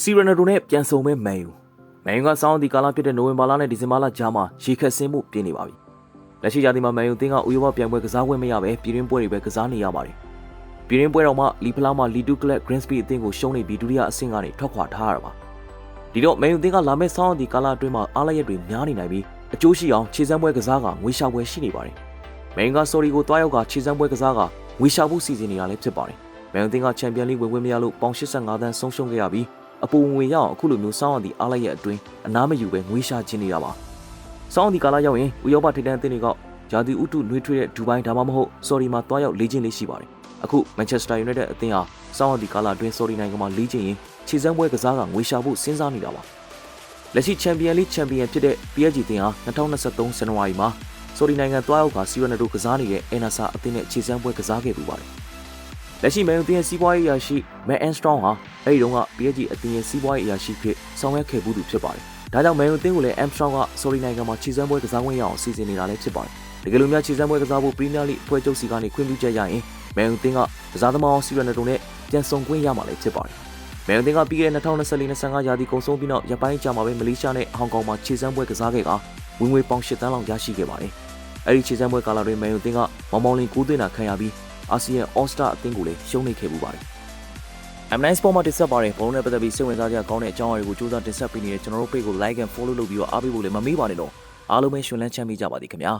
စီရနာဒိုနဲ့ပြန်ဆုံမဲ့မန်ယူမန်ယူကစောင်းဒီကာလဖြစ်တဲ့နိုဝင်ဘာလနဲ့ဒီဇင်ဘာလကြားမှာရေခက်ဆင်းမှုပြင်းနေပါပြီလက်ရှိရာသီမှာမန်ယူအသင်းကဥရောပပြိုင်ပွဲကစားခွင့်မရဘဲပြည်တွင်းပွဲတွေပဲကစားနေရပါတယ်ပြည်တွင်းပွဲတော်မှာလီဖလာမှာလီတူကလပ်ဂရင်းစပီအသင်းကိုရှုံးနေပြီးဒုတိယအဆင့်ကနေထွက်ခွာထားရတာပါဒီတော့မန်ယူအသင်းကလာမယ့်စောင်းဒီကာလအတွင်းမှာအားလရက်တွေများနေနိုင်ပြီးအကျိုးရှိအောင်ခြေစမ်းပွဲကစားကငွေရှာပွဲရှိနေပါတယ်မန်ယူကဆော်ရီကိုတွားရောက်ကခြေစမ်းပွဲကစားကငွေရှာဖို့စီစဉ်နေတာလည်းဖြစ်ပါတယ်မန်ယူအသင်းကချန်ပီယံလိဝင်ခွင့်မရလို့ပေါင်85သန်းဆုံးရှုံးခဲ့ရပြီး အပူငွေရအောင်အခုလိုမျိုးစောင်းအောင်ဒီအားလိုက်ရဲ့အတွင်းအနားမယူပဲငွေရှာခြင်းနေတာပါစောင်းအောင်ဒီကာလာရောက်ရင်ဥရောပထိပ်တန်းအသင်းတွေကဂျာတီဥတုနှွေးထွေးတဲ့ဒူဘိုင်းဒါမှမဟုတ်ဆော်ဒီမှာတွားရောက်လေ့ကျင့်လေးရှိပါတယ်အခုမန်ချက်စတာယူနိုက်တက်အသင်းဟာစောင်းအောင်ဒီကာလာအတွင်းဆော်ဒီနိုင်ငံမှာလေ့ကျင့်ရင်ခြေစမ်းပွဲကစားကငွေရှာဖို့စဉ်းစားနေတာပါလက်ရှိချန်ပီယံလိချန်ပီယံဖြစ်တဲ့ PSG အသင်းဟာ2023ဇန်နဝါရီမှာဆော်ဒီနိုင်ငံတွားရောက်ကစီရနဒိုကစားနေတဲ့အဲနာဆာအသင်းနဲ့ခြေစမ်းပွဲကစားခဲ့ပူပါတယ် လက်ရှိမန်ယူအသင်းရဲ့စီးပွားရေးအရာရှိမန်အန်စထရောင်းဟာအဲ့ဒီတုန်းက PSG အသင်းရဲ့စီးပွားရေးအရာရှိဖြစ်ဆောင်ရွက်ခဲ့မှုသူဖြစ်ပါတယ်။ဒါကြောင့်မန်ယူအသင်းကိုလည်း Armstrong က Sorry နိုင်ငံမှာခြေစမ်းပွဲကစားခွင့်ရအောင်စီစဉ်နေတာလည်းဖြစ်ပါတယ်။တကယ်လို့များခြေစမ်းပွဲကစားဖို့ Premier League အဖွဲ့ချုပ်စီကနေခွင့်ပြုချက်ရရင်မန်ယူအသင်းကကစားသမားအောင်စီရနတိုနဲ့ပြန်ဆုံခွင့်ရမှာလည်းဖြစ်ပါတယ်။မန်ယူအသင်းကပြီးခဲ့တဲ့2024-25ရာသီကုန်ဆုံးပြီးနောက်ရပ်ပိုင်းကြာမှာပဲမလေးရှားနဲ့ဟောင်ကောင်မှာခြေစမ်းပွဲကစားခဲ့ကဝင်ငွေပေါင်8တန်းလောက်ရရှိခဲ့ပါတယ်။အဲဒီခြေစမ်းပွဲကာလတွင်မန်ယူအသင်းကမောင်မောင်လင်9သွင်းတာခံရပြီး အာဆီယံ All Star အသင်းကိုလည်းရှုံးနိမ့်ခဲ့ပူပါတယ်။ M9 Sport မှာတင်ဆက်ပါတယ်ဘုံနဲ့ပတ်သက်ပြီးစိတ်ဝင်စားကြကောင်းတဲ့အကြောင်းအရာတွေကိုစူးစမ်းတင်ဆက်ပေးနေတဲ့ကျွန်တော်တို့ page ကို like and follow လုပ်ပြီးတော့အားပေးဖို့လည်းမမေ့ပါနဲ့တော့အားလုံးပဲရှင်လန်းချမ်းမြေ့ကြပါသည်ခင်ဗျာ